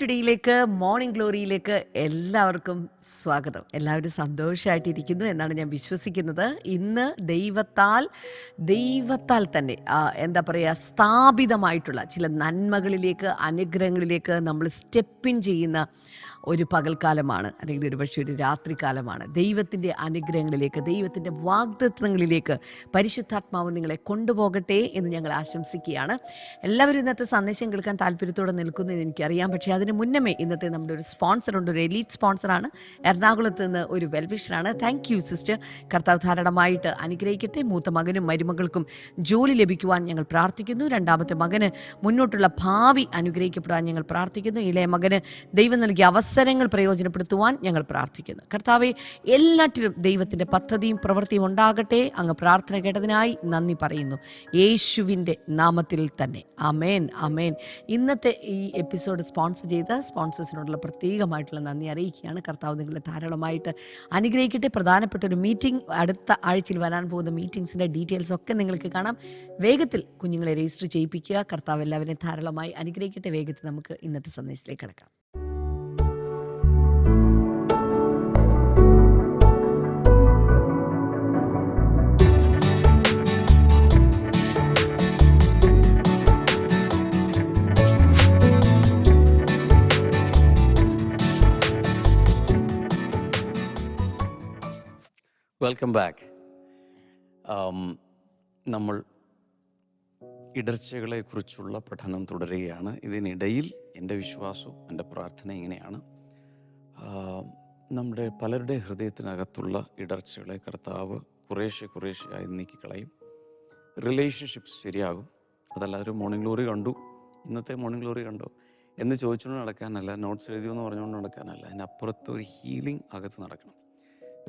ടുഡേയിലേക്ക് morning ഗ്ലോറിയിലേക്ക് എല്ലാവർക്കും സ്വാഗതം. എല്ലാവരും സന്തോഷമായിട്ടിരിക്കുന്നു എന്നാണ് ഞാൻ വിശ്വസിക്കുന്നത്. ഇന്ന് ദൈവത്താൽ ദൈവത്താൽ തന്നെ എന്താ പറയുക സ്ഥാപിതമായിട്ടുള്ള ചില നന്മകളിലേക്ക് അനുഗ്രഹങ്ങളിലേക്ക് നമ്മൾ സ്റ്റെപ്പിൻ ചെയ്യുന്ന ഒരു പകൽക്കാലമാണ് അല്ലെങ്കിൽ ഒരു പക്ഷേ ഒരു രാത്രികാലമാണ് ദൈവത്തിന്റെ അനുഗ്രഹങ്ങളിലേക്ക് ദൈവത്തിന്റെ വാഗ്ദത്വങ്ങളിലേക്ക് പരിശുദ്ധാത്മാവ് നിങ്ങളെ കൊണ്ടുപോകട്ടെ എന്ന് ഞങ്ങൾ ആശംസിക്കുകയാണ്. എല്ലാവരും ഇന്നത്തെ സന്ദേശം കേൾക്കാൻ താല്പര്യത്തോടെ നിൽക്കുന്നു എന്ന് എനിക്കറിയാം. പക്ഷേ അതിന് മുന്നമേ ഇന്നത്തെ നമ്മുടെ ഒരു സ്പോൺസർ ഉണ്ട് ഒരു എലീറ്റ് സ്പോൺസറാണ് എറണാകുളത്ത് നിന്ന് ഒരു വെൽവിഷനാണ് താങ്ക് യു സിസ്റ്റർ. കർത്താവ് ധാരണമായിട്ട് അനുഗ്രഹിക്കട്ടെ. മൂത്ത മകനും മരുമകൾക്കും ജോലി ലഭിക്കുവാൻ ഞങ്ങൾ പ്രാർത്ഥിക്കുന്നു. രണ്ടാമത്തെ മകന് മുന്നോട്ടുള്ള ഭാവി അനുഗ്രഹിക്കപ്പെടാൻ ഞങ്ങൾ പ്രാർത്ഥിക്കുന്നു. ഇളയ മകന് ദൈവം നൽകിയ അവസരങ്ങൾ പ്രയോജനപ്പെടുത്തുവാൻ ഞങ്ങൾ പ്രാർത്ഥിക്കുന്നു. കർത്താവെ എല്ലാറ്റിലും ദൈവത്തിന്റെ പദ്ധതിയും പ്രവൃത്തിയും ഉണ്ടാകട്ടെ. അങ്ങ് പ്രാർത്ഥന കേട്ടതിനായി നന്ദി പറയുന്നു. യേശുവിന്റെ നാമത്തിൽ തന്നെ. അമേൻ അമേൻ ഇന്നത്തെ ഈ എപ്പിസോഡ് സ്പോൺസർ ചെയ്ത സ്പോൺസേഴ്സിനോടുള്ള പ്രത്യേകമായിട്ടുള്ള നന്ദി അറിയിക്കുകയാണ്. കർത്താവ് നിങ്ങളെ ധാരാളമായിട്ട് അനുഗ്രഹിക്കട്ടെ. പ്രധാനപ്പെട്ട ഒരു മീറ്റിംഗ് അടുത്ത ആഴ്ചയിൽ വരാൻ പോകുന്ന മീറ്റിംഗ്സിന്റെ ഡീറ്റെയിൽസ് ഒക്കെ നിങ്ങൾക്ക് കാണാം. വേഗത്തിൽ കുഞ്ഞുങ്ങളെ രജിസ്റ്റർ ചെയ്യിപ്പിക്കുക. കർത്താവ് എല്ലാവരെയും ധാരാളമായി അനുഗ്രഹിക്കട്ടെ. വേഗത്തിൽ നമുക്ക് ഇന്നത്തെ സന്ദേശത്തിലേക്ക് കിടക്കാം. വെൽക്കം ബാക്ക് നമ്മൾ ഇടർച്ചകളെക്കുറിച്ചുള്ള പഠനം തുടരുകയാണ്. ഇതിനിടയിൽ എന്റെ വിശ്വാസവും എന്റെ പ്രാർത്ഥന ഇങ്ങനെയാണ്. നമ്മുടെ പലരുടെ ഹൃദയത്തിനകത്തുള്ള ഇടർച്ചകളെ കർത്താവ് കുറേശ്ശെ കുറേശ്ശെയായി നീക്കിക്കളയും. റിലേഷൻഷിപ്സ് ശരിയാകും. അതല്ലാതെ ഒരു മോർണിംഗ് ഗ്ലോറി കണ്ടു. ഇന്നത്തെ മോർണിംഗ് ഗ്ലോറി കണ്ടോ? എന്ന് ചോദിച്ചുകൊണ്ട് നടക്കാനല്ല നോട്ട്സ് എഴുതിയോ എന്ന് പറഞ്ഞുകൊണ്ട് നടക്കാനല്ല. അതിനപ്പുറത്ത് ഒരു ഹീലിംഗ് അകത്ത് നടക്കണം.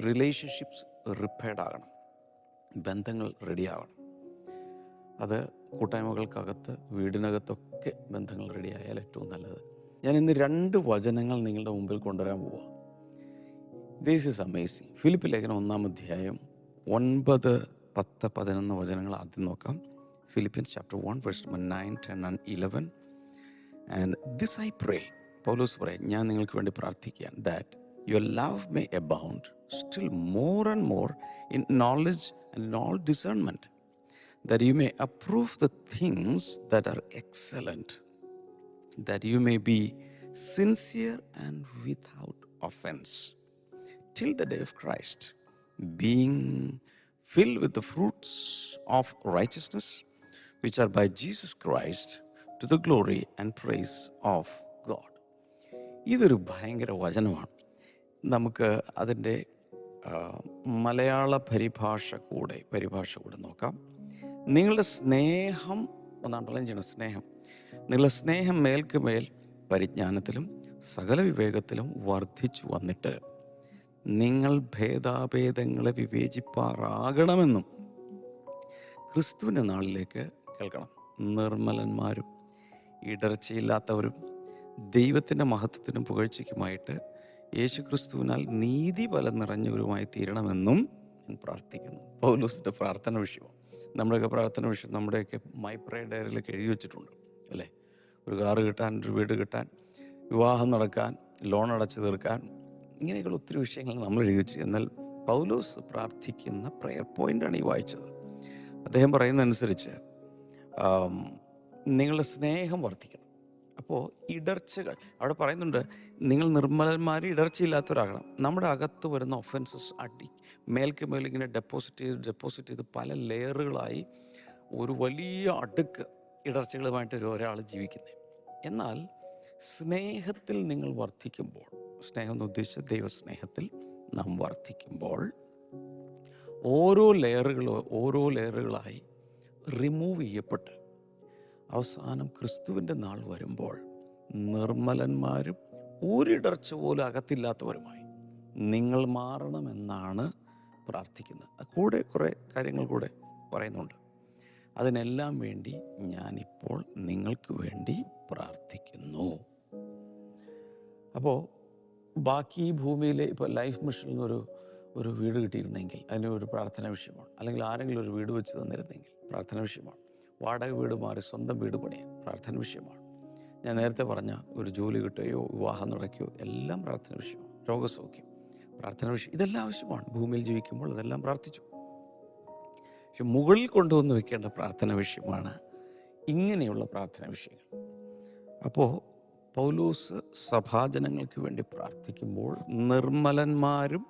റിലേഷൻഷിപ്സ് റിപ്പയർഡ് ആകണം. ബന്ധങ്ങൾ റെഡിയാവണം അത് കൂട്ടായ്മകൾക്കകത്ത് വീടിനകത്തൊക്കെ ബന്ധങ്ങൾ റെഡിയായാൽ ഏറ്റവും നല്ലത്. ഞാൻ ഇന്ന് രണ്ട് വചനങ്ങൾ നിങ്ങളുടെ മുമ്പിൽ കൊണ്ടുവരാൻ പോവാം. ദിസ് ഇസ് അമേസിങ് ഫിലിപ്പ് ലേഖനം ഒന്നാം അധ്യായം ഒൻപത് പത്ത് പതിനൊന്ന് വചനങ്ങൾ ആദ്യം നോക്കാം. Philippians chapter one verse number nine ten and eleven and this I pray Paulose പറയും ഞാൻ നിങ്ങൾക്ക് വേണ്ടി പ്രാർത്ഥിക്കുകയാണ് that Your love may abound still more and more in knowledge and all discernment that you may approve the things that are excellent, that you may be sincere and without offense, till the day of Christ, being filled with the fruits of righteousness, which are by Jesus Christ, to the glory and praise of God. ഇതൊരു ഭയങ്കര വചനമാണ് നമുക്ക് അതിന്റെ മലയാള പരിഭാഷ കൂടെ പരിഭാഷ കൂടെ നോക്കാം. നിങ്ങളുടെ സ്നേഹം ഒന്നാം അണ്ടർലൈൻ ചെയ്യണം സ്നേഹം. നിങ്ങളുടെ സ്നേഹം മേൽക്ക് മേൽ പരിജ്ഞാനത്തിലും സകല വിവേകത്തിലും വർദ്ധിച്ചു വന്നിട്ട് നിങ്ങൾ ഭേദാഭേദങ്ങളെ വിവേചിപ്പാറാകണമെന്നും ക്രിസ്തുവിന്റെ നാളിലേക്ക് കേൾക്കണം. നിർമ്മലന്മാരും ഇടർച്ചയില്ലാത്തവരും ദൈവത്തിന്റെ മഹത്വത്തിനും പുകഴ്ചയ്ക്കുമായിട്ട് യേശു ക്രിസ്തുവിനാൽ നീതി ഫലം നിറഞ്ഞവരുമായി തീരണമെന്നും ഞാൻ പ്രാർത്ഥിക്കുന്നു. പൗലൂസിന്റെ പ്രാർത്ഥന വിഷയം. നമ്മുടെയൊക്കെ പ്രാർത്ഥന വിഷയം നമ്മുടെയൊക്കെ മൈ പ്രേ ഡയറിയിലൊക്കെ എഴുതി വെച്ചിട്ടുണ്ട് അല്ലേ? ഒരു കാറ് കിട്ടാൻ ഒരു വീട് കിട്ടാൻ വിവാഹം നടക്കാൻ ലോൺ അടച്ചു തീർക്കാൻ ഇങ്ങനെയൊക്കെയുള്ള ഒത്തിരി വിഷയങ്ങൾ നമ്മൾ എഴുതി വെച്ചു എന്നാൽ പൗലോസ് പ്രാർത്ഥിക്കുന്ന പ്രെയർ പോയിന്റാണ് ഈ വായിച്ചത്. അദ്ദേഹം പറയുന്നതനുസരിച്ച് നിങ്ങളുടെ സ്നേഹം വർദ്ധിക്കണം. അപ്പോൾ ഇടർച്ചകൾ. അവിടെ പറയുന്നുണ്ട് നിങ്ങൾ നിർമ്മലന്മാർ ഇടർച്ചയില്ലാത്തവരാകണം. നമ്മുടെ അകത്ത് വരുന്ന ഒഫൻസസ് അടി മേൽക്ക് മേലിങ്ങനെ ഡെപ്പോസിറ്റ് ചെയ്ത് ഡെപ്പോസിറ്റ് ചെയ്ത് പല ലെയറുകളായി ഒരു വലിയ അടുക്ക് ഇടർച്ചകളുമായിട്ട് ഒരു ഒരാൾ ജീവിക്കുന്നത് എന്നാൽ സ്നേഹത്തിൽ നിങ്ങൾ വർദ്ധിക്കുമ്പോൾ സ്നേഹം എന്ന് ഉദ്ദേശിച്ച ദൈവസ്നേഹത്തിൽ നാം വർദ്ധിക്കുമ്പോൾ ഓരോ ലെയറുകളോ ഓരോ ലെയറുകളായി റിമൂവ് ചെയ്യപ്പെട്ട് അവസാനം ക്രിസ്തുവിന്റെ നാൾ വരുമ്പോൾ നിർമ്മലന്മാരും ഒരിടർച്ച പോലും അകത്തില്ലാത്തവരുമായി നിങ്ങൾ മാറണമെന്നാണ് പ്രാർത്ഥിക്കുന്നത്. കൂടെ കുറേ കാര്യങ്ങൾ കൂടെ പറയുന്നുണ്ട്. അതിനെല്ലാം വേണ്ടി ഞാനിപ്പോൾ നിങ്ങൾക്ക് വേണ്ടി പ്രാർത്ഥിക്കുന്നു. അപ്പോൾ ബാക്കി ഭൂമിയിലെ ഇപ്പോൾ ലൈഫ് മിഷനിൽ നിന്നൊരു ഒരു വീട് കിട്ടിയിരുന്നെങ്കിൽ അതിന് ഒരു പ്രാർത്ഥന വിഷയമാണ്. അല്ലെങ്കിൽ ആരെങ്കിലും ഒരു വീട് വെച്ച് തന്നിരുന്നെങ്കിൽ പ്രാർത്ഥന വിഷയമാണ്. വാടക വീട് മാറി സ്വന്തം വീട് പണിയാൻ പ്രാർത്ഥന വിഷയമാണ്. ഞാൻ നേരത്തെ പറഞ്ഞ ഒരു ജോലി കിട്ടുകയോ വിവാഹം നടക്കുകയോ എല്ലാം പ്രാർത്ഥന വിഷയമാണ്. രോഗസൗഖ്യം പ്രാർത്ഥന വിഷയം ഇതെല്ലാം ആവശ്യമാണ്. ഭൂമിയിൽ ജീവിക്കുമ്പോൾ അതെല്ലാം പ്രാർത്ഥിച്ചു. പക്ഷെ മുകളിൽ കൊണ്ടുവന്ന് വെക്കേണ്ട പ്രാർത്ഥന വിഷയമാണ് ഇങ്ങനെയുള്ള പ്രാർത്ഥന വിഷയങ്ങൾ. അപ്പോൾ പൗലൂസ് സഭാജനങ്ങൾക്ക് വേണ്ടി പ്രാർത്ഥിക്കുമ്പോൾ നിർമ്മലന്മാരും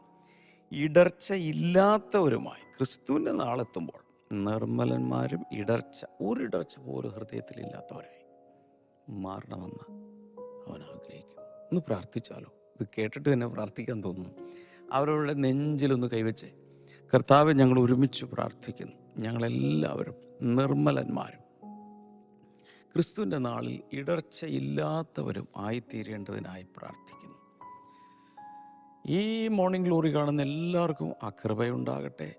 ഇടർച്ചയില്ലാത്തവരുമായി ക്രിസ്തുവിന്റെ നാളെത്തുമ്പോൾ നിർമ്മലന്മാരും ഇടർച്ച ഒരിടർച്ച പോലും ഹൃദയത്തിലില്ലാത്തവരായി മാറണമെന്ന് അവൻ ആഗ്രഹിക്കുന്നു. ഒന്ന് പ്രാർത്ഥിച്ചാലോ? ഇത് കേട്ടിട്ട് തന്നെ പ്രാർത്ഥിക്കാൻ തോന്നുന്നു. അവരവരുടെ നെഞ്ചിലൊന്ന് കൈവച്ച് കർത്താവ് ഞങ്ങൾ ഒരുമിച്ച് പ്രാർത്ഥിക്കുന്നു. ഞങ്ങളെല്ലാവരും നിർമ്മലന്മാരും. ക്രിസ്തുവിന്റെ നാളിൽ ഇടർച്ചയില്ലാത്തവരും ആയിത്തീരേണ്ടതിനായി പ്രാർത്ഥിക്കുന്നു. ഈ മോർണിംഗ് ഗ്ലോറി കാണുന്ന എല്ലാവർക്കും ആ കൃപയുണ്ടാകട്ടെ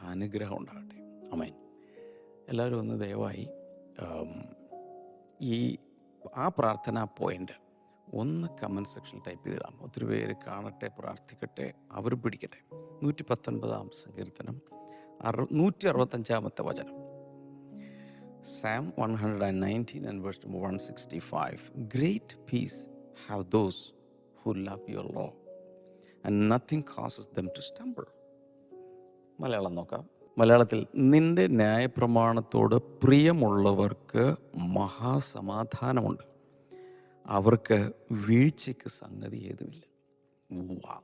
അനുഗ്രഹം ഉണ്ടാകട്ടെ അമേൻ എല്ലാവരും ഒന്ന് ദയവായി ഈ ആ പ്രാർത്ഥന പോയിന്റ് ഒന്ന് കമന്റ് സെക്ഷനിൽ ടൈപ്പ് ചെയ്തിടാം ഒത്തിരി പേര് കാണട്ടെ പ്രാർത്ഥിക്കട്ടെ അവർ പിടിക്കട്ടെ. നൂറ്റി പത്തൊൻപതാം സങ്കീർത്തനം അറു നൂറ്റി അറുപത്തഞ്ചാമത്തെ വചനം. Psalm one hundred and nineteen and verse one sixty five great peace have those who love your law and nothing causes them to stumble Malayalam നോക്കാം. മലയാളത്തിൽ നിന്റെ ന്യായപ്രമാണത്തോട് പ്രിയമുള്ളവർക്ക് മഹാസമാധാനമുണ്ട്. അവർക്ക് വീഴ്ചയ്ക്ക് സംഗതി ഏതുമില്ല.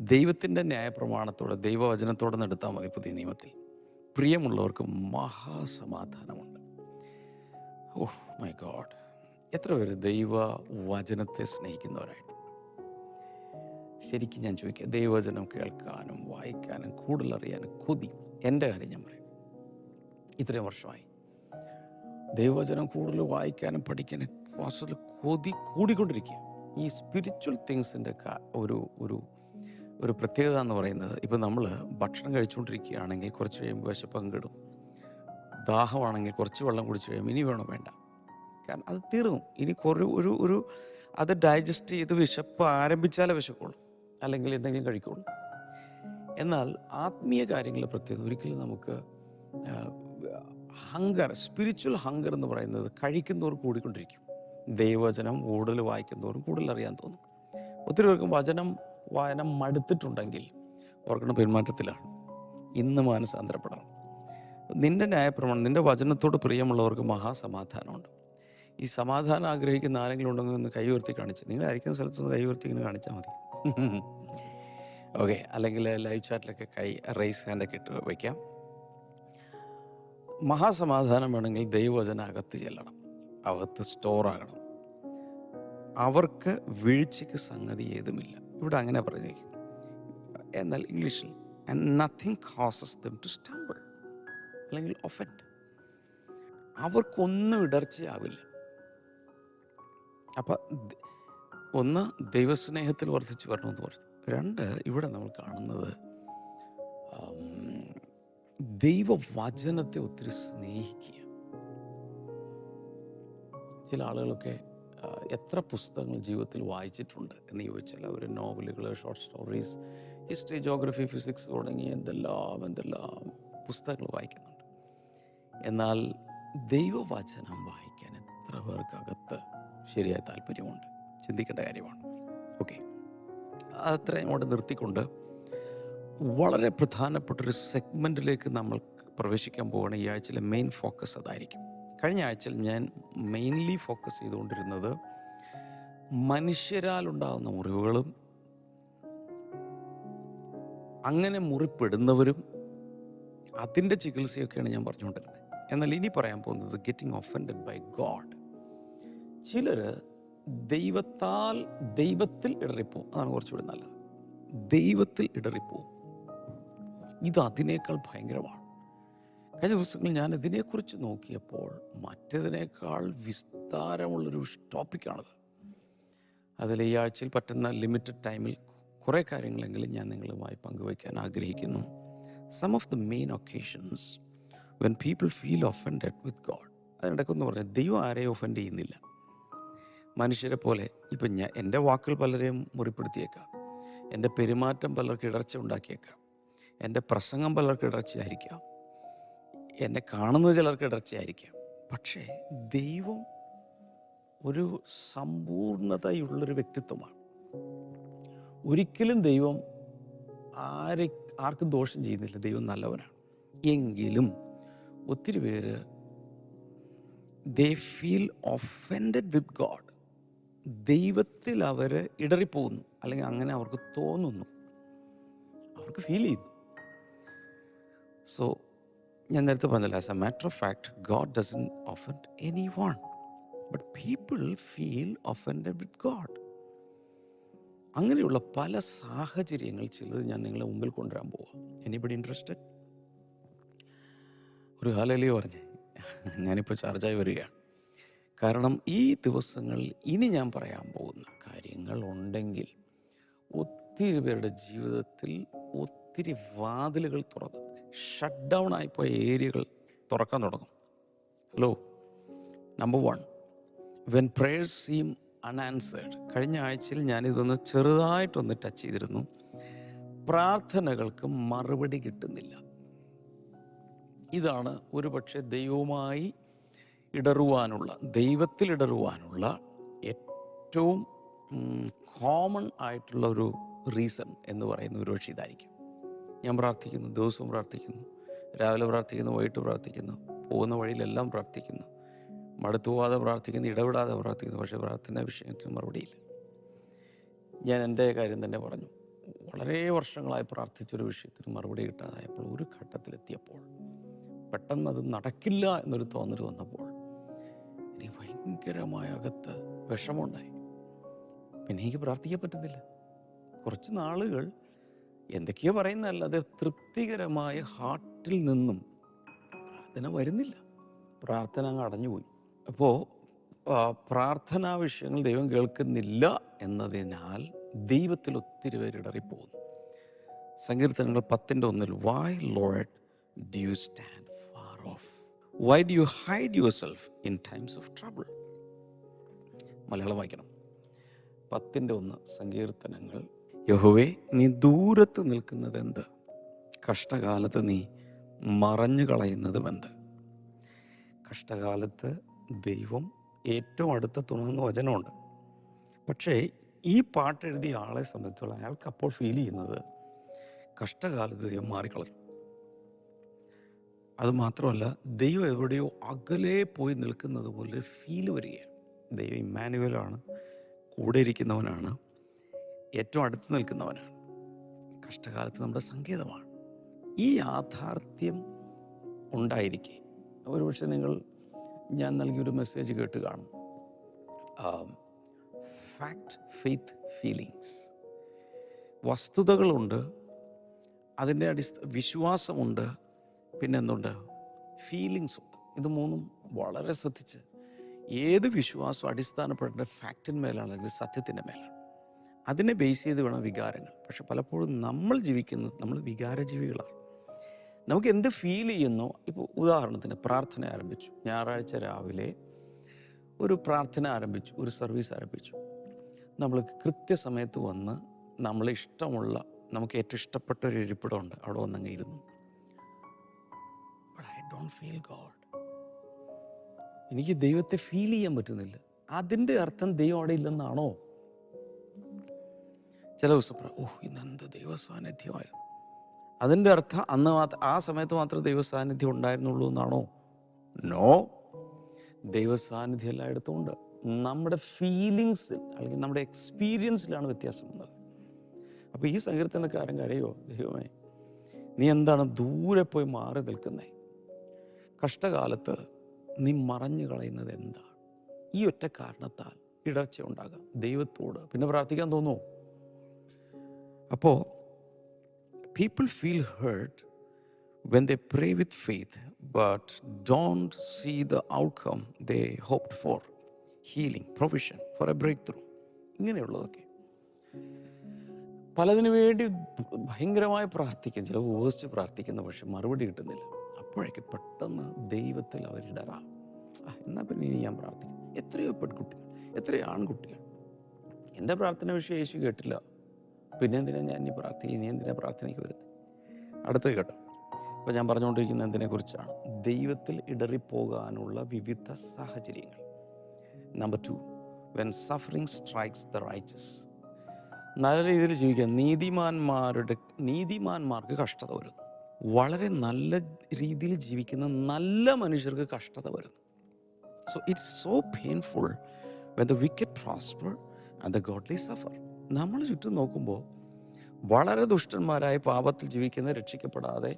ദൈവത്തിന്റെ ന്യായപ്രമാണത്തോടെ ദൈവവചനത്തോടെ നടത്താൽ മതി പുതിയ നിയമത്തിൽ. പ്രിയമുള്ളവർക്ക് മഹാസമാധാനമുണ്ട്. Oh my God. എത്ര പേര് ദൈവ വചനത്തെ സ്നേഹിക്കുന്നവരായിട്ട്? ശരിക്കും ഞാൻ ചോദിക്കുക ദൈവവചനം കേൾക്കാനും വായിക്കാനും കൂടുതൽ അറിയാനും കൊതി. എന്റെ കാര്യം ഞാൻ പറയും. ഇത്രയും വർഷമായി. ദൈവവചനം കൂടുതൽ വായിക്കാനും പഠിക്കാനും വാസ്തവത്തിൽ കൊതി കൂടിക്കൊണ്ടിരിക്കുക. ഈ സ്പിരിച്വൽ തിങ്സിന്റെ ഒരു ഒരു ഒരു പ്രത്യേകത എന്ന് പറയുന്നത് ഇപ്പം നമ്മൾ ഭക്ഷണം കഴിച്ചുകൊണ്ടിരിക്കുകയാണെങ്കിൽ കുറച്ച് കഴിയുമ്പോൾ വിശപ്പം കിടും ദാഹമാണെങ്കിൽ കുറച്ച് വെള്ളം കുടിച്ച് കഴിയുമ്പോൾ ഇനി വേണം വേണ്ട. കാരണം അത് തീർന്നു. ഇനി കുറേ ഒരു ഒരു അത് ഡൈജസ്റ്റ് ചെയ്ത് വിശപ്പ് ആരംഭിച്ചാലേ വിശക്കുള്ളൂ. അല്ലെങ്കിൽ എന്തെങ്കിലും കഴിക്കുള്ളൂ. എന്നാൽ ആത്മീയ കാര്യങ്ങളുടെ പ്രത്യേകത ഒരിക്കലും നമുക്ക് ഹങ്കർ സ്പിരിച്വൽ ഹങ്കർ എന്ന് പറയുന്നത് കഴിക്കുന്നവർ കൂടിക്കൊണ്ടിരിക്കും. ദൈവവചനം കൂടുതൽ വായിക്കുന്നവരും കൂടുതൽ അറിയാൻ തോന്നും. ഒത്തിരി പേർക്കും വചനം വായന മടുത്തിട്ടുണ്ടെങ്കിൽ ഓർക്കണം പെരുമാറ്റത്തിലാണ്. ഇന്ന് മാനസാന്തരപ്പെടണം നിന്റെ ന്യായപ്രമാണം നിന്റെ വചനത്തോട് പ്രിയമുള്ളവർക്ക് മഹാസമാധാനമുണ്ട്. ഈ സമാധാനം ആഗ്രഹിക്കുന്ന ആരെങ്കിലും ഉണ്ടെങ്കിൽ ഒന്ന് കൈ ഉയർത്തി കാണിച്ച് നിങ്ങൾ ആയിരിക്കുന്ന സ്ഥലത്തൊന്ന് കൈ ഉയർത്തി ഇങ്ങനെ കാണിച്ചാൽ മതി. ഓക്കെ അല്ലെങ്കിൽ ലൈവ് ചാറ്റിലൊക്കെ കൈ റൈസ് ഹാൻഡൊക്കെ ഇട്ട് വയ്ക്കാം മഹാസമാധാനം വേണമെങ്കിൽ ദൈവവചന അകത്ത് ചെല്ലണം. അകത്ത് സ്റ്റോർ ആകണം. അവർക്ക് വീഴ്ചയ്ക്ക് സംഗതി ഏതുമില്ല. ഇവിടെ അങ്ങനെ പറഞ്ഞേക്കും എന്നാൽ ഇംഗ്ലീഷിൽ nothing causes them to stumble അല്ലെങ്കിൽ ഒഫൻഡ് അവർക്കൊന്നും ഇടർച്ചയാവില്ല. അപ്പം ഒന്ന് ദൈവസ്നേഹത്തിൽ വർദ്ധിച്ചു വരണമെന്ന് പറഞ്ഞു. രണ്ട് ഇവിടെ നമ്മൾ കാണുന്നത് ദൈവവചനത്തെ ഒത്തിരി സ്നേഹിക്കുക. ചില ആളുകളൊക്കെ എത്ര പുസ്തകങ്ങൾ ജീവിതത്തിൽ വായിച്ചിട്ടുണ്ട് എന്ന് ചോദിച്ചാൽ അവർ നോവലുകൾ short stories history geography physics തുടങ്ങി എന്തെല്ലാം എന്തെല്ലാം പുസ്തകങ്ങൾ വായിക്കുന്നുണ്ട്. എന്നാൽ ദൈവവചനം വായിക്കാൻ എത്ര പേർക്കകത്ത് ശരിയായ താല്പര്യമുണ്ട്? ചിന്തിക്കേണ്ട കാര്യമാണ്. ഓക്കെ അത്രയും അങ്ങോട്ട് നിർത്തിക്കൊണ്ട് വളരെ പ്രധാനപ്പെട്ടൊരു സെഗ്മെന്റിലേക്ക് നമ്മൾ പ്രവേശിക്കാൻ പോവുകയാണ്. ഈ ആഴ്ചയിലെ മെയിൻ ഫോക്കസ് അതായിരിക്കും. കഴിഞ്ഞ ആഴ്ചയിൽ ഞാൻ മെയിൻലി ഫോക്കസ് ചെയ്തുകൊണ്ടിരുന്നത് മനുഷ്യരാലുണ്ടാകുന്ന മുറിവുകളും അങ്ങനെ മുറിപ്പെടുന്നവരും അതിന്റെ ചികിത്സയൊക്കെയാണ് ഞാൻ പറഞ്ഞുകൊണ്ടിരുന്നത്. എന്നാൽ ഇനി പറയാൻ പോകുന്നത് ഗെറ്റിംഗ് ഒഫൻഡഡ് ബൈ ഗോഡ് ചിലർ ദൈവത്താൽ ദൈവത്തിൽ ഇടറിപ്പോ. അതാണ് കുറച്ചുകൂടി നല്ലത്. ദൈവത്തിൽ ഇടറിപ്പോ. ഇത് അതിനേക്കാൾ ഭയങ്കരമാണ്. കഴിഞ്ഞ ദിവസങ്ങളിൽ ഞാൻ ഇതിനെക്കുറിച്ച് നോക്കിയപ്പോൾ മറ്റേതിനേക്കാൾ വിസ്താരമുള്ളൊരു ടോപ്പിക്കാണത്. അതിൽ ഈ ആഴ്ചയിൽ പറ്റുന്ന ലിമിറ്റഡ് ടൈമിൽ കുറേ കാര്യങ്ങളെങ്കിലും ഞാൻ നിങ്ങളുമായി പങ്കുവയ്ക്കാൻ ആഗ്രഹിക്കുന്നു. Some of the main occasions when people feel offended with God അതിനിടയ്ക്കൊന്ന് പറഞ്ഞാൽ ദൈവം ആരെയും ഒഫൻഡ് ചെയ്യുന്നില്ല. മനുഷ്യരെ പോലെ ഇപ്പം ഞാൻ എന്റെ വാക്കുകൾ പലരെയും മുറിപ്പെടുത്തിയേക്കാം. എന്റെ പെരുമാറ്റം പലർക്ക് ഇടർച്ച ഉണ്ടാക്കിയേക്കാം. എന്റെ പ്രസംഗം പലർക്ക് ഇടർച്ചയായിരിക്കാം. എന്നെ കാണുന്നത് ചിലർക്ക് ഇടർച്ചയായിരിക്കാം. പക്ഷേ ദൈവം ഒരു സമ്പൂർണതയുള്ളൊരു വ്യക്തിത്വമാണ്. ഒരിക്കലും ദൈവം ആരെ ആർക്കും ദോഷം ചെയ്യുന്നില്ല. ദൈവം നല്ലവനാണ്. എങ്കിലും ഒത്തിരി പേര് they feel offended with God. ദൈവത്തിൽ അവർ ഇടറിപ്പോകുന്നു. അല്ലെങ്കിൽ അങ്ങനെ അവർക്ക് തോന്നുന്നു. അവർക്ക് ഫീൽ ചെയ്യുന്നു. സോ ഞാൻ നേരത്തെ പറഞ്ഞില്ല as a matter of fact God doesn't offend anyone but people feel offend with God അങ്ങനെയുള്ള പല സാഹചര്യങ്ങൾ ചിലത് ഞാൻ നിങ്ങളെ മുമ്പിൽ കൊണ്ടുവരാൻ പോവാം. എനിബഡി ഇൻട്രസ്റ്റഡ് ഒരു ഹാലലിയോ പറഞ്ഞേ. ഞാനിപ്പോൾ ചാർജായി വരികയാണ്. കാരണം ഈ ദിവസങ്ങളിൽ ഇനി ഞാൻ പറയാൻ പോകുന്ന കാര്യങ്ങൾ ഉണ്ടെങ്കിൽ ഒത്തിരി പേരുടെ ജീവിതത്തിൽ ഒത്തിരി വാതിലുകൾ തുറന്ന് ഷട്ട് ഡൗൺ ആയിപ്പോയ ഏരിയകൾ തുറക്കാൻ തുടങ്ങും. Hello number one when prayers seem unanswered കഴിഞ്ഞ ആഴ്ചയിൽ ഞാനിതൊന്ന് ചെറുതായിട്ടൊന്ന് ടച്ച് ചെയ്തിരുന്നു. പ്രാർത്ഥനകൾക്ക് മറുപടി കിട്ടുന്നില്ല. ഇതാണ് ഒരുപക്ഷെ ദൈവവുമായി ഇടറുവാനുള്ള ദൈവത്തിൽ ഇടറുവാനുള്ള ഏറ്റവും കോമൺ ആയിട്ടുള്ള ഒരു റീസൺ എന്ന് പറയുന്ന ഒരു പക്ഷേ ഇതായിരിക്കും. ഞാൻ പ്രാർത്ഥിക്കുന്നു ദിവസവും പ്രാർത്ഥിക്കുന്നു രാവിലെ പ്രാർത്ഥിക്കുന്നു വൈകിട്ട് പ്രാർത്ഥിക്കുന്നു പോകുന്ന വഴിയിലെല്ലാം പ്രാർത്ഥിക്കുന്നു. മടുത്തു പോവാതെ പ്രാർത്ഥിക്കുന്നു ഇടപെടാതെ പ്രാർത്ഥിക്കുന്നു പക്ഷേ പ്രാർത്ഥന വിഷയത്തിന് മറുപടിയില്ല. ഞാൻ എന്റെ കാര്യം തന്നെ പറഞ്ഞു. വളരെ വർഷങ്ങളായി പ്രാർത്ഥിച്ചൊരു വിഷയത്തിന് മറുപടി കിട്ടാതായപ്പോൾ ഒരു ഘട്ടത്തിലെത്തിയപ്പോൾ പെട്ടെന്ന് അത് നടക്കില്ല എന്നൊരു തോന്നൽ വന്നപ്പോൾ എനിക്ക് ഭയങ്കരമായ അകത്ത് വിഷമമുണ്ടായി. പിന്നെ എനിക്ക് പ്രാർത്ഥിക്കാൻ പറ്റുന്നില്ല. കുറച്ച് നാളുകൾ എന്തൊക്കെയോ പറയുന്നതല്ലാതെ തൃപ്തികരമായ ഹാർട്ടിൽ നിന്നും പ്രാർത്ഥന വരുന്നില്ല. പ്രാർത്ഥന അങ്ങ് അടഞ്ഞുപോയി. അപ്പോൾ പ്രാർത്ഥനാ വിഷയങ്ങൾ ദൈവം കേൾക്കുന്നില്ല എന്നതിനാൽ ദൈവത്തിൽ ഒത്തിരി പേര് ഇടറിപ്പോകുന്നു. സങ്കീർത്തനങ്ങൾ പത്തിന്റെ ഒന്നിൽ why lord do stand why do you hide yourself in times of trouble Malayalam വായിക്കണം. പത്തിന്റെ ഒന്ന് സങ്കീർത്തനങ്ങൾ. യഹുവേ നീ ദൂരത്ത് നിൽക്കുന്നത് എന്ത് കഷ്ടകാലത്ത് നീ മറഞ്ഞു കളയുന്നതും എന്ത് കഷ്ടകാലത്ത് ദൈവം ഏറ്റവും അടുത്ത തുണുന്ന വചനമുണ്ട്. പക്ഷേ ഈ പാട്ടെഴുതിയ ആളെ സംബന്ധിച്ചോളം അയാൾക്ക് അപ്പോൾ ഫീൽ ചെയ്യുന്നത് കഷ്ടകാലത്ത് ദൈവം മാറിക്കളഞ്ഞു. അത് മാത്രമല്ല ദൈവം എവിടെയോ അകലെ പോയി നിൽക്കുന്നത് പോലെ ഫീൽ വരികയാണ്. ദൈവം ഇമ്മാനുവലാണ് കൂടെ ഇരിക്കുന്നവനാണ് ഏറ്റവും അടുത്ത് നിൽക്കുന്നവനാണ്. കഷ്ടകാലത്ത് നമ്മുടെ സങ്കേതമാണ്. ഈ യാഥാർത്ഥ്യം ഉണ്ടായിരിക്കെ. ഒരുപക്ഷെ നിങ്ങൾ ഞാൻ നൽകിയൊരു മെസ്സേജ് കേട്ട് കാണും. ഫാക്ട് ഫെയ്ത്ത് ഫീലിങ്സ് വസ്തുതകളുണ്ട് അതിന്റെ അടിസ്ഥ വിശ്വാസമുണ്ട് പിന്നെ എന്തുണ്ട്? ഫീലിങ്സ് ഉണ്ട്. ഇത് മൂന്നും വളരെ ശ്രദ്ധിച്ച് ഏത് വിശ്വാസവും അടിസ്ഥാനപ്പെടേണ്ട ഫാക്റ്റിന്മേലാണ് അല്ലെങ്കിൽ സത്യത്തിന്റെ മേലാണ്. അതിനെ ബേസ് ചെയ്ത് വേണം വികാരങ്ങൾ. പക്ഷെ പലപ്പോഴും നമ്മൾ ജീവിക്കുന്നത് നമ്മൾ വികാരജീവികളാണ്. നമുക്ക് എന്ത് ഫീൽ ചെയ്യുന്നു? ഇപ്പോൾ ഉദാഹരണത്തിന് പ്രാർത്ഥന ആരംഭിച്ചു. ഞായറാഴ്ച രാവിലെ ഒരു പ്രാർത്ഥന ആരംഭിച്ചു ഒരു സർവീസ് ആരംഭിച്ചു. നമ്മൾ കൃത്യസമയത്ത് വന്ന് നമ്മളെ ഇഷ്ടമുള്ള നമുക്ക് ഏറ്റവും ഇഷ്ടപ്പെട്ട ഒരു ഇരിപ്പിടമുണ്ട് അവിടെ വന്നങ്ങ് ഇരുന്നു. ഡോണ്ട് ഫീൽ ഗോഡ് എനിക്ക് ദൈവത്തെ ഫീൽ ചെയ്യാൻ പറ്റുന്നില്ല. അതിന്റെ അർത്ഥം ദൈവം അവിടെ ഇല്ലെന്നാണോ? ചില ദിവസം ഓഹ് ഇന്ന് എന്ത് ദൈവസാന്നിധ്യമായിരുന്നു. അതിന്റെ അർത്ഥം അന്ന് മാത്രം ആ സമയത്ത് മാത്രം ദൈവസാന്നിധ്യം ഉണ്ടായിരുന്നുള്ളൂ എന്നാണോ? നോ ദൈവസാന്നിധ്യം എല്ലായിടത്തും ഉണ്ട് നമ്മുടെ ഫീലിങ്സിൽ അല്ലെങ്കിൽ നമ്മുടെ എക്സ്പീരിയൻസിലാണ് വ്യത്യാസം വന്നത്. അപ്പോൾ ഈ സങ്കീർത്തനക്കാരൻ കരയോ? ദൈവമേ നീ എന്താണ് ദൂരെ പോയി മാറി നിൽക്കുന്നേ? കഷ്ടകാലത്ത് നീ മറഞ്ഞു കളയുന്നത് എന്താണ്? ഈ ഒറ്റ കാരണത്താൽ ഇടർച്ച ഉണ്ടാകാം. ദൈവത്തോട് പിന്നെ പ്രാർത്ഥിക്കാൻ തോന്നുമോ അപ്പോൾ people feel hurt when they pray with faith but but see the outcome outcome they for healing healing for a breakthrough ഇങ്ങനെയുള്ളതൊക്കെ. പലതിനു വേണ്ടി ഭയങ്കരമായി പ്രാർത്ഥിക്കും. ചില ഉപസിച്ച് പ്രാർത്ഥിക്കുന്ന പക്ഷെ മറുപടി കിട്ടുന്നില്ല. അപ്പോഴേക്ക് പെട്ടെന്ന് ദൈവത്തിൽ അവരിടറാം എന്നാൽ പിന്നെ ഇനി ഞാൻ പ്രാർത്ഥിക്കും. എത്രയോ പെൺകുട്ടികൾ എത്രയോ ആൺകുട്ടികൾ. എന്റെ പ്രാർത്ഥന വിഷയം യേശു കേട്ടില്ല. പിന്നെ എന്തിനാ ഞാൻ ഇനി പ്രാർത്ഥിക്കും? നീ എന്തിനാ പ്രാർത്ഥനയ്ക്ക് വരുന്നത്? അടുത്തത് കേട്ടോ ഇപ്പോൾ ഞാൻ പറഞ്ഞുകൊണ്ടിരിക്കുന്നത് എന്തിനെക്കുറിച്ചാണ്? ദൈവത്തിൽ ഇടറിപ്പോകാനുള്ള വിവിധ സാഹചര്യങ്ങൾ. Number two when suffering strikes the righteous നല്ല രീതിയിൽ ജീവിക്കുക. നീതിമാന്മാരുടെ നീതിമാന്മാർക്ക് കഷ്ടത വരുന്നു. വളരെ നല്ല രീതിയിൽ ജീവിക്കുന്ന നല്ല മനുഷ്യർക്ക് കഷ്ടത വരുന്നു. So it's so painful when the wicked prosper and the godly suffer നമ്മൾ ചുറ്റും നോക്കുമ്പോൾ വളരെ ദുഷ്ടന്മാരായ പാപത്തിൽ ജീവിക്കുന്ന രക്ഷിക്കപ്പെടാതെ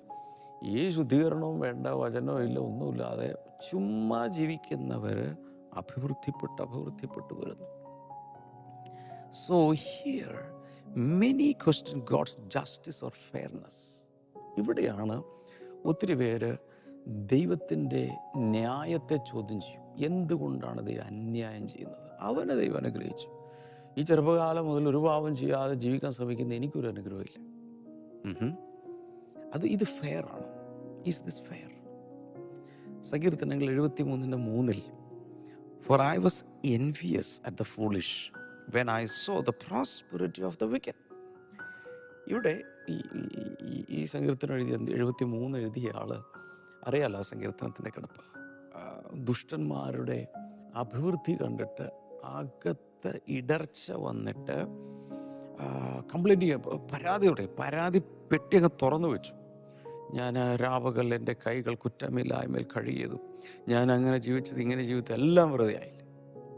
ഈ ശുദ്ധീകരണവും വേണ്ട വചനവും ഇല്ല ഒന്നുമില്ലാതെ ചുമ്മാ ജീവിക്കുന്നവർ അഭിവൃദ്ധിപ്പെട്ട് അഭിവൃദ്ധിപ്പെട്ട് വരുന്നു. So here many question God's justice or fairness ഇവിടെയാണ് ഒത്തിരി പേര് ദൈവത്തിന്റെ ന്യായത്തെ ചോദ്യം ചെയ്യും. എന്തുകൊണ്ടാണ് ദൈവം അന്യായം ചെയ്യുന്നത്? അവനെ ദൈവം അനുഗ്രഹിച്ചു. ഈ ചെറുപ്പകാലം മുതൽ ഒരു പാവം ചെയ്യാതെ ജീവിക്കാൻ ശ്രമിക്കുന്ന എനിക്കൊരു അനുഗ്രഹമില്ല. അത് ഇത് ഫെയർ ആണ്. ഈസ് ദിസ് ഫെയർ സങ്കീർത്തനങ്ങൾ എഴുപത്തി മൂന്നിന്റെ മൂന്നിൽ for I was envious at the foolish when I saw the prosperity of the wicked ഇവിടെ ഈ ഈ- ഈ- സങ്കീർത്തനം എഴുതിയ എഴുപത്തി മൂന്ന് എഴുതിയ ആൾ അറിയാലോ ആ സങ്കീർത്തനത്തിന്റെ കിടപ്പ്. ദുഷ്ടന്മാരുടെ അഭിവൃദ്ധി കണ്ടിട്ട് അകത്ത് ഇടർച്ച വന്നിട്ട് കംപ്ലൈന്റ് ചെയ്യാൻ പരാതിയോടെ പരാതി പെട്ടി അങ്ങ് തുറന്നു വെച്ചു. ഞാൻ രാവകൾ എന്റെ കൈകൾ കുറ്റമില്ലായ്മയിൽ കഴിയതും ഞാൻ അങ്ങനെ ജീവിച്ചത് ഇങ്ങനെ ജീവിതം എല്ലാം വെറുതെ ആയില്ലേ.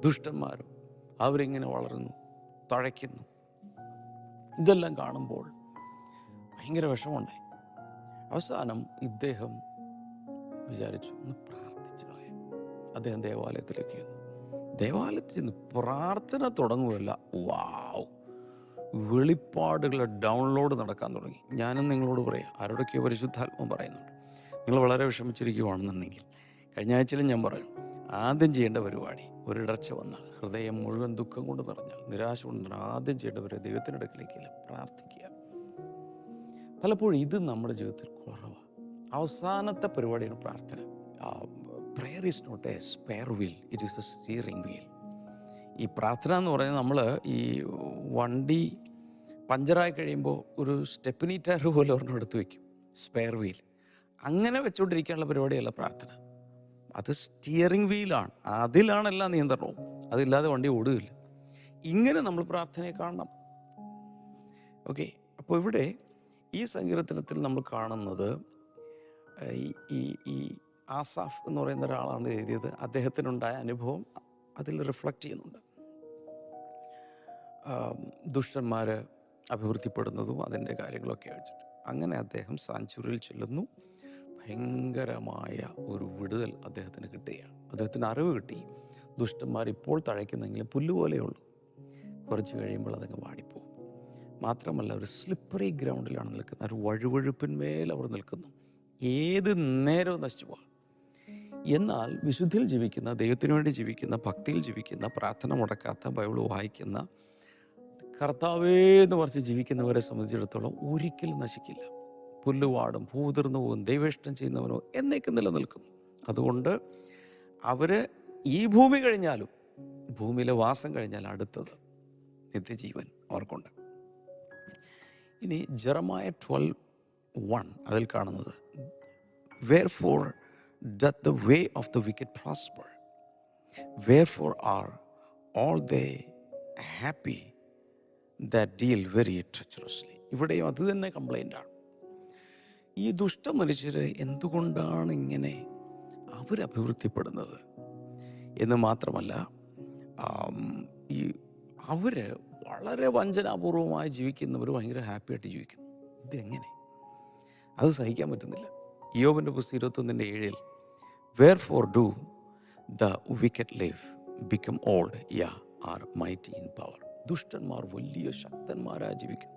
ദുഷ്ടന്മാരും അവരിങ്ങനെ വളരുന്നു തഴയ്ക്കുന്നു. ഇതെല്ലാം കാണുമ്പോൾ ഭയങ്കര വിഷമമുണ്ടായി. അവസാനം ഇദ്ദേഹം വിചാരിച്ചു ഒന്ന് പ്രാർത്ഥിച്ചു കളയാം. അദ്ദേഹം ദേവാലയത്തിലേക്ക് ചെന്നു. ദേവാലയത്തിൽ നിന്ന് പ്രാർത്ഥന തുടങ്ങുകയല്ല വാവ് വെളിപ്പാടുകളെ ഡൗൺലോഡ് നടക്കാൻ തുടങ്ങി. ഞാനും നിങ്ങളോട് പറയാം ആരോടൊക്കെയോ പരിശുദ്ധാത്മം പറയുന്നുണ്ട് നിങ്ങൾ വളരെ വിഷമിച്ചിരിക്കുകയാണെന്നുണ്ടെങ്കിൽ കഴിഞ്ഞ ആഴ്ചയിലും ഞാൻ പറയും ആദ്യം ചെയ്യേണ്ട പരിപാടി ഒരിടർച്ച വന്നാൽ ഹൃദയം മുഴുവൻ ദുഃഖം കൊണ്ട് നിറഞ്ഞാൽ നിരാശ കൊണ്ട് ആദ്യം ചെയ്യേണ്ട പരിപാടി പ്രാർത്ഥിക്കുക. പലപ്പോഴും ഇത് നമ്മുടെ ജീവിതത്തിൽ കുറവാണ് അവസാനത്തെ പരിപാടിയാണ് പ്രാർത്ഥന. Prayer is not a spare wheel it is a steering wheel ഈ പ്രാർത്ഥന എന്ന് പറയുന്നത് നമ്മൾ ഈ വണ്ടി പഞ്ചറായി കഴിയുമ്പോൾ ഒരു സ്റ്റെപ്പിനി ടയർ പോലെ ഒരെണ്ണം എടുത്ത് വയ്ക്കും സ്പെയർ വീൽ അങ്ങനെ വെച്ചുകൊണ്ടിരിക്കാനുള്ള പരിപാടിയല്ല പ്രാർത്ഥന. അത് സ്റ്റിയറിംഗ് വീലാണ് അതിലാണ് എല്ലാ നിയന്ത്രണവും. അതില്ലാതെ വണ്ടി ഓടുകയില്ല. ഇങ്ങനെ നമ്മൾ പ്രാർത്ഥനയെ കാണണം. ഓക്കെ അപ്പോൾ ഇവിടെ ഈ സങ്കീർത്തനത്തിൽ നമ്മൾ കാണുന്നത് ഈ ഈ ആസാഫ് എന്ന് പറയുന്ന ഒരാളാണ് എഴുതിയത്. അദ്ദേഹത്തിനുണ്ടായ അനുഭവം അതിൽ റിഫ്ലക്റ്റ് ചെയ്യുന്നുണ്ട്. ദുഷ്ടന്മാർ അഭിവൃദ്ധിപ്പെടുന്നതും അതിന്റെ കാര്യങ്ങളൊക്കെ വെച്ചിട്ട്. അങ്ങനെ അദ്ദേഹം സാഞ്ചുറിയിൽ ചെല്ലുന്നു. ഭയങ്കരമായ ഒരു വിടുതൽ അദ്ദേഹത്തിന് കിട്ടുകയാണ്. അദ്ദേഹത്തിന് അറിവ് കിട്ടി. ദുഷ്ടന്മാർ ഇപ്പോൾ തഴയ്ക്കുന്നെങ്കിലും പുല്ലുപോലെയുള്ളൂ കുറച്ച് കഴിയുമ്പോൾ അതങ്ങ് വാടിപ്പോകും. മാത്രമല്ല ഒരു സ്ലിപ്പറി ഗ്രൗണ്ടിലാണ് നിൽക്കുന്നത്. ഒരു വഴുവഴുപ്പിന്മേൽ അവർ നിൽക്കുന്നു. ഏത് നേരവും നശിച്ചു പോകാം. എന്നാൽ വിശുദ്ധിയിൽ ജീവിക്കുന്ന ദൈവത്തിനു വേണ്ടി ജീവിക്കുന്ന ഭക്തിയിൽ ജീവിക്കുന്ന പ്രാർത്ഥന മുടക്കാത്ത ബൈബിൾ വായിക്കുന്ന കർത്താവേ എന്ന് പറഞ്ഞ് ജീവിക്കുന്നവരെ സംബന്ധിച്ചിടത്തോളം ഒരിക്കലും നശിക്കില്ല. പുല്ലുവാടും ഭൂതിർന്നു പോകും ദൈവേഷ്ടം ചെയ്യുന്നവനോ എന്നേക്കും നിലനിൽക്കുന്നു. അതുകൊണ്ട് അവർ ഈ ഭൂമി കഴിഞ്ഞാലും ഭൂമിയിലെ വാസം കഴിഞ്ഞാൽ അടുത്തത് നിത്യജീവൻ അവർക്കുണ്ട്. ഇനി ജെറമായ ട്വൽവ് വൺ അതിൽ കാണുന്നത്. Wherefore doth the way of the wicked prosper wherefore are all they happy that deal very treacherously ഇവിടെയും അത് തന്നെ കംപ്ലൈന്റ് ആണ്. ഈ ദുഷ്ട മനുഷ്യർ എന്തുകൊണ്ടാണ് ഇങ്ങനെ അവരഭിവൃദ്ധിപ്പെടുന്നത് എന്ന് മാത്രമല്ല ഈ അവർ വളരെ വഞ്ചനാപൂർവമായി ജീവിക്കുന്നവർ ഭയങ്കര ഹാപ്പിയായിട്ട് ജീവിക്കുന്നു. ഇതെങ്ങനെ? അത് സഹിക്കാൻ പറ്റുന്നില്ല. യോബിന്റെ പുസ്തകം ഇരുപത്തൊന്നിന്റെ ഏഴിൽ wherefore do the wicked live become old yea are mighty in power ദുഷ്ടന്മാർ വലിയ ശക്തന്മാരായി ജീവിക്കുന്നു.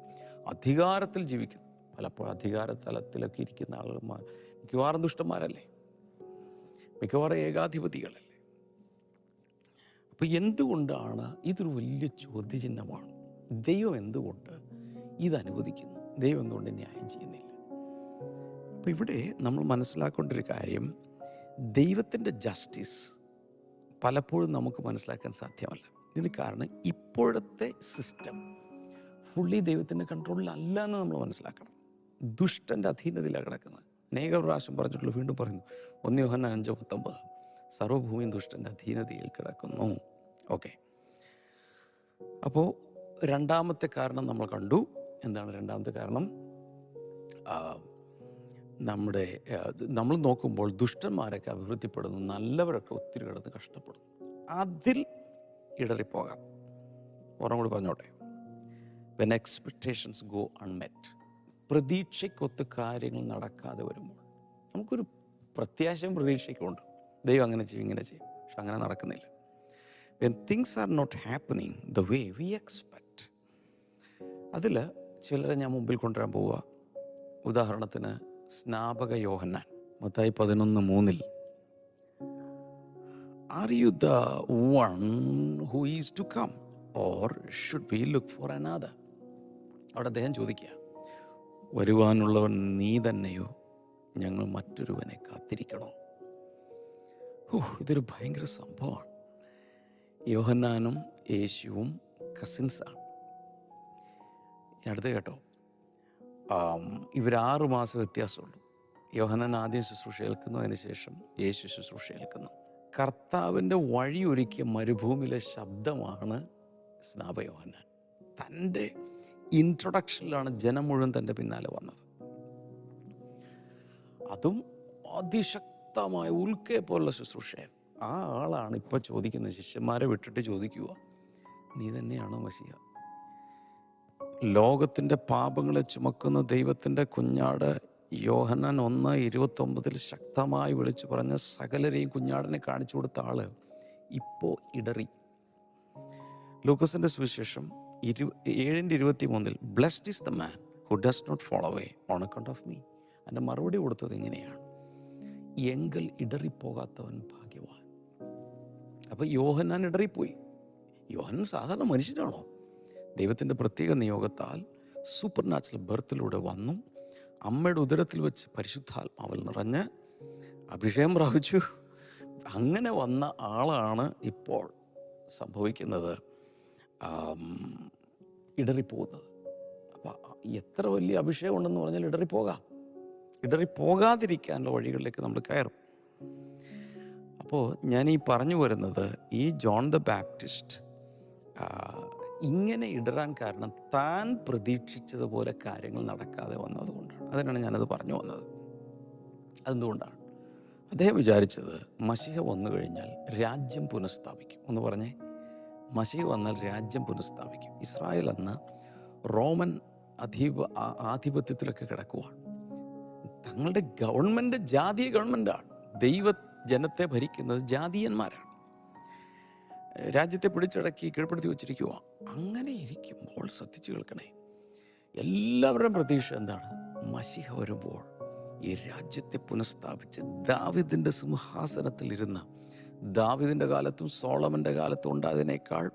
അധികാരത്തിൽ ജീവിക്കുന്നു. പലപ്പോഴും അധികാര തലത്തിലൊക്കെ ഇരിക്കുന്ന ആളുകൾ മിക്കവാറും ദുഷ്ടന്മാരല്ലേ? മിക്കവാറും ഏകാധിപതികളല്ലേ? അപ്പൊ എന്തുകൊണ്ടാണ് ഇതൊരു വലിയ ചോദ്യചിഹ്നമാണ്? ദൈവം എന്തുകൊണ്ട് ഇത് അനുവദിക്കുന്നു ദൈവം എന്തുകൊണ്ട് ന്യായം ചെയ്യുന്നില്ല? അപ്പോൾ ഇവിടെ നമ്മൾ മനസ്സിലാക്കേണ്ട ഒരു കാര്യം ദൈവത്തിന്റെ ജസ്റ്റിസ് പലപ്പോഴും നമുക്ക് മനസ്സിലാക്കാൻ സാധ്യമല്ല. ഇതിന് കാരണം ഇപ്പോഴത്തെ സിസ്റ്റം ഫുള്ളി ദൈവത്തിന്റെ കൺട്രോളിലല്ല എന്ന് നമ്മൾ മനസ്സിലാക്കണം. ദുഷ്ടന്റെ അധീനതയിലാണ് കിടക്കുന്നത്. അനേക പ്രാവശ്യം പറഞ്ഞിട്ടുള്ളൂ വീണ്ടും പറയുന്നു ഒന്ന് യോഹന്ന അഞ്ച് പത്തൊമ്പത് സർവഭൂമിയും ദുഷ്ടന്റെ അധീനതയിൽ കിടക്കുന്നു. ഓക്കെ. അപ്പോൾ രണ്ടാമത്തെ കാരണം നമ്മൾ കണ്ടു. എന്താണ് രണ്ടാമത്തെ കാരണം? നമ്മുടെ നമ്മൾ നോക്കുമ്പോൾ ദുഷ്ടന്മാരൊക്കെ അഭിവൃദ്ധിപ്പെടുന്നു നല്ലവരൊക്കെ ഒത്തിരി കിടന്ന് കഷ്ടപ്പെടുന്നു. അതിൽ ഇടറിപ്പോകാം. ഓർമ്മ കൂടി പറഞ്ഞോട്ടെ. വെൻ എക്സ്പെക്റ്റേഷൻസ് ഗോ അൺമെറ്റ് പ്രതീക്ഷയ്ക്കൊത്ത് കാര്യങ്ങൾ നടക്കാതെ വരുമ്പോൾ നമുക്കൊരു പ്രത്യാശയും പ്രതീക്ഷയൊക്കെ ഉണ്ട്. ദൈവം അങ്ങനെ ചെയ്യും ഇങ്ങനെ ചെയ്യും. പക്ഷെ അങ്ങനെ നടക്കുന്നില്ല. When things are not happening the way we expect അതിൽ ചിലരെ ഞാൻ മുമ്പിൽ കൊണ്ടുവരാൻ പോവുക. ഉദാഹരണത്തിന് സ്നാപക യോഹന്നാൻ മത്തായി പതിനൊന്ന് മൂന്നിൽ. Are you the one who is to come or should we look for another അവിടെ അദ്ദേഹം ചോദിക്കുക വരുവാനുള്ളവൻ നീ തന്നെയോ? ഞങ്ങൾ മറ്റൊരുവനെ കാത്തിരിക്കണോ? ഓ ഇതൊരു ഭയങ്കര സംഭവമാണ്. യോഹന്നാനും യേശുവും കസിൻസാണ് അടുത്ത് കേട്ടോ. ആറ് മാസം വ്യത്യാസമുള്ളൂ യോഹന്നാൻ ആദ്യം ശുശ്രൂഷ ഏൽക്കുന്നതിന് ശേഷം യേശു ശുശ്രൂഷ ഏൽക്കുന്നു. കർത്താവിന്റെ വഴി ഒരുക്കിയ മരുഭൂമിയിലെ ശബ്ദമാണ് സ്നാപ യോഹന്നാൻ. തന്റെ ഇൻട്രൊഡക്ഷനിലാണ് ജനം മുഴുവൻ തന്റെ പിന്നാലെ വന്നത്. അതും അതിശക്തമായ ഉൽക്കയെ പോലുള്ള ശുശ്രൂഷയാണ് ആ ആളാണ് ഇപ്പോൾ ചോദിക്കുന്നത് ശിഷ്യന്മാരെ വിട്ടിട്ട് ചോദിക്കുക നീ തന്നെയാണോ മഷിയ ലോകത്തിന്റെ പാപങ്ങളെ ചുമക്കുന്ന ദൈവത്തിന്റെ കുഞ്ഞാട് യോഹന്നാൻ ഒന്ന് ഇരുപത്തൊമ്പതിൽ ശക്തമായി വിളിച്ചു പറഞ്ഞ സകലരെയും കുഞ്ഞാടിനെ കാണിച്ചു കൊടുത്ത ആൾ ഇപ്പോ ഇടറി. ലൂക്കസിന്റെ സുവിശേഷം ഇരു ഏഴിന്റെ ഇരുപത്തി മൂന്നിൽ blessed is the man who does not fall away on account of me എന്റെ മറുപടി കൊടുത്തത് ഇങ്ങനെയാണ് എങ്കിൽ ഇടറിപ്പോകാത്തവൻ ഭാഗ്യവാൻ. അപ്പോൾ യോഹന്നാൻ ഇടറിപ്പോയി. യോഹന്നാൻ സാധാരണ മനുഷ്യനാണോ? ദൈവത്തിന്റെ പ്രത്യേക നിയോഗത്താൽ സൂപ്പർ നാച്ചുറൽ ബർത്തിലൂടെ വന്നു. അമ്മയുടെ ഉദരത്തിൽ വെച്ച് പരിശുദ്ധാത്മാവിൽ നിറഞ്ഞ് അഭിഷേകം പ്രാപിച്ചു. അങ്ങനെ വന്ന ആളാണ് ഇപ്പോൾ സംഭവിക്കുന്നത്. ഇടറിപ്പോകുന്നത്. അപ്പം എത്ര വലിയ അഭിഷേകം ഉണ്ടെന്ന് പറഞ്ഞാൽ ഇടറിപ്പോകാം. ഇടറിപ്പോകാതിരിക്കാനുള്ള വഴികളിലേക്ക് നമ്മൾ കയറും. അപ്പോൾ ഞാൻ ഈ പറഞ്ഞു വരുന്നത് ഈ ജോൺ ദ ബാപ്റ്റിസ്റ്റ് ഇങ്ങനെ ഇടറാൻ കാരണം താൻ പ്രതീക്ഷിച്ചതുപോലെ കാര്യങ്ങൾ നടക്കാതെ വന്നതുകൊണ്ടാണ് അതിനാണ് ഞാനത് പറഞ്ഞു വന്നത്. അതെന്തുകൊണ്ടാണ്? അദ്ദേഹം വിചാരിച്ചത് മഷിഹ വന്നു കഴിഞ്ഞാൽ രാജ്യം പുനഃസ്ഥാപിക്കും. എന്ന് പറഞ്ഞേ മഷിഹ വന്നാൽ രാജ്യം പുനഃസ്ഥാപിക്കും. ഇസ്രായേൽ അന്ന് റോമൻ അധീപ ആധിപത്യത്തിലൊക്കെ കിടക്കുവാണ്. തങ്ങളുടെ ഗവൺമെന്റ് ജാതീയ ഗവൺമെന്റാണ് ദൈവ ജനത്തെ ഭരിക്കുന്നത് ജാതീയന്മാരാണ്. രാജ്യത്തെ പിടിച്ചടക്കി കീഴ്പ്പെടുത്തി വെച്ചിരിക്കുക അങ്ങനെ ഇരിക്കുമ്പോൾ ശ്രദ്ധിച്ചു കേൾക്കണേ. എല്ലാവരുടെയും പ്രതീക്ഷ എന്താണ്? മഷിഹ വരുമ്പോൾ ഈ രാജ്യത്തെ പുനഃസ്ഥാപിച്ച് ദാവിദിന്റെ സിംഹാസനത്തിൽ ഇരുന്ന് ദാവിദിന്റെ കാലത്തും സോളമന്റെ കാലത്തും ഉണ്ടായതിനേക്കാൾ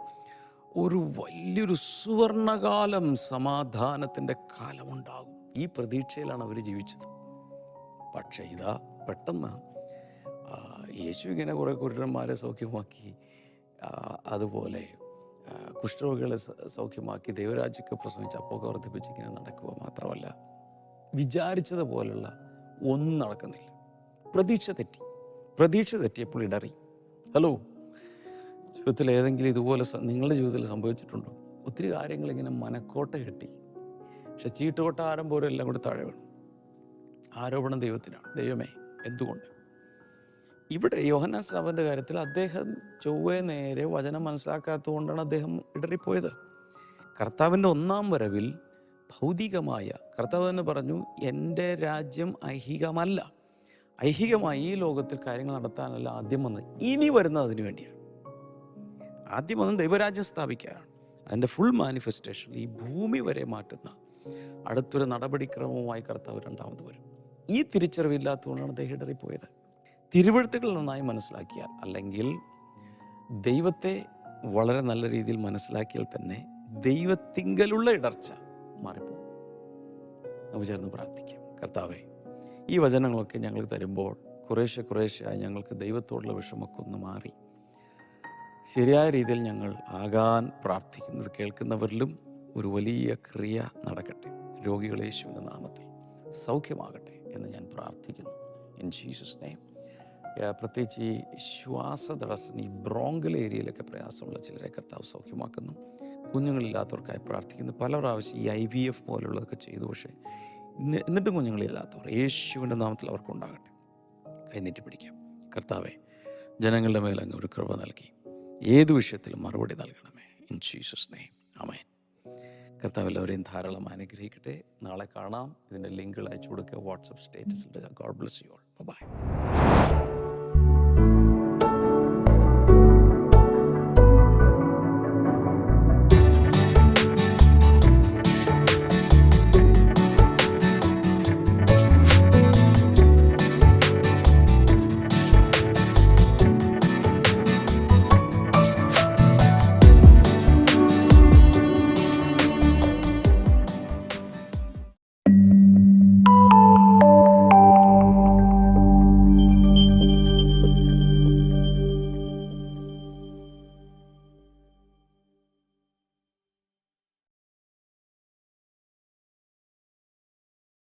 ഒരു വലിയൊരു സുവർണകാലം സമാധാനത്തിന്റെ കാലമുണ്ടാകും. ഈ പ്രതീക്ഷയിലാണ് അവർ ജീവിച്ചത്. പക്ഷേ ഇതാ പെട്ടെന്ന് യേശു ഇങ്ങനെ കുറേ കുരുടന്മാരെ സൗഖ്യമാക്കി അതുപോലെ കുഷ്ഠരോഗികളെ സൗഖ്യമാക്കി ദൈവരാജ്യമൊക്കെ പ്രസംഗിച്ച് അപ്പൊക്കെ വർദ്ധിപ്പിച്ച് ഇങ്ങനെ നടക്കുക മാത്രമല്ല വിചാരിച്ചതുപോലുള്ള ഒന്നും നടക്കുന്നില്ല. പ്രതീക്ഷ തെറ്റി. പ്രതീക്ഷ തെറ്റിയപ്പോൾ ഇടറി. ഹലോ? ജീവിതത്തിൽ ഏതെങ്കിലും ഇതുപോലെ നിങ്ങളുടെ ജീവിതത്തിൽ സംഭവിച്ചിട്ടുണ്ടോ? ഒത്തിരി കാര്യങ്ങൾ ഇങ്ങനെ മനക്കോട്ട കെട്ടി. പക്ഷെ ചീട്ടുകൊട്ടാരം പോലും എല്ലാം കൂടി താഴെ വീണു. ആരോപണം ദൈവത്തിനാണ്. ദൈവമേ എന്തുകൊണ്ട്? ഇവിടെ യോഹന്നാൻ സാബന്റെ കാര്യത്തിൽ അദ്ദേഹം ചൊവ്വേ നേരെ വചനം മനസ്സിലാക്കാത്തതുകൊണ്ടാണ് അദ്ദേഹം ഇടറിപ്പോയത്. കർത്താവിന്റെ ഒന്നാം വരവിൽ ഭൗതികമായ കർത്താവ് തന്നെ പറഞ്ഞു എന്റെ രാജ്യം ഐഹികമല്ല. ഐഹികമായി ഈ ലോകത്തിൽ കാര്യങ്ങൾ നടത്താനല്ല ആദ്യം വന്ന്. ഇനി വരുന്നത് അതിനു വേണ്ടിയാണ്. ആദ്യം വന്ന് ദൈവരാജ്യം സ്ഥാപിക്കാനാണ്. അതിന്റെ ഫുൾ മാനിഫെസ്റ്റേഷൻ ഈ ഭൂമി വരെ മാറ്റുന്ന അടുത്തൊരു നടപടിക്രമവുമായി കർത്താവ് രണ്ടാമത് വരും. ഈ തിരിച്ചറിവില്ലാത്തതുകൊണ്ടാണ് അദ്ദേഹം ഇടറിപ്പോയത്. തിരുവഴുത്തുകൾ നന്നായി മനസ്സിലാക്കിയാൽ അല്ലെങ്കിൽ ദൈവത്തെ വളരെ നല്ല രീതിയിൽ മനസ്സിലാക്കിയാൽ തന്നെ ദൈവത്തിങ്കലുള്ള ഇടർച്ച മാറിപ്പോകും. നമുക്ക് ചേർന്ന് പ്രാർത്ഥിക്കാം. കർത്താവേ ഈ വചനങ്ങളൊക്കെ ഞങ്ങൾ തരുമ്പോൾ കുറേശ്ശെ കുറേശ്ശെയായി ഞങ്ങൾക്ക് ദൈവത്തോടുള്ള വിഷമൊക്കെ ഒന്ന് മാറി. ശരിയായ രീതിയിൽ ഞങ്ങൾ ആകാൻ പ്രാർത്ഥിക്കുന്നത് കേൾക്കുന്നവരിലും ഒരു വലിയ ക്രിയ നടക്കട്ടെ. രോഗികളേശുവിന്റെ നാമത്തിൽ സൗഖ്യമാകട്ടെ എന്ന് ഞാൻ പ്രാർത്ഥിക്കുന്നു. ഇൻ ജീസസ് നെയ്മ് പ്രത്യേകിച്ച് ഈ ശ്വാസതടസ്സം ഈ ബ്രോങ്കൽ ഏരിയയിലൊക്കെ പ്രയാസമുള്ള ചിലരെ കർത്താവ് സൗഖ്യമാക്കുന്നു. കുഞ്ഞുങ്ങളില്ലാത്തവർക്കായി പ്രാർത്ഥിക്കുന്നു. പല പ്രാവശ്യം ഈ ഐ വി എഫ് പോലുള്ളതൊക്കെ ചെയ്തു. പക്ഷേ എന്നിട്ടും കുഞ്ഞുങ്ങളില്ലാത്തവർ യേശുവിന്റെ നാമത്തിൽ അവർക്കുണ്ടാകട്ടെ കൈനീട്ടി പിടിക്കാം. കർത്താവെ ജനങ്ങളുടെ മേൽ അങ്ങ് ഒരു കൃപ നൽകി. ഏത് വിഷയത്തിലും മറുപടി നൽകണമേ. ഇൻ ജീസസ് നെയ്മ് ആമേൻ കർത്താവ് എല്ലാവരെയും ധാരാളം അനുഗ്രഹിക്കട്ടെ. നാളെ കാണാം. ഇതിന്റെ ലിങ്കുകൾ അയച്ചു കൊടുക്കുക. WhatsApp സ്റ്റേറ്റസിൽ God bless you all bye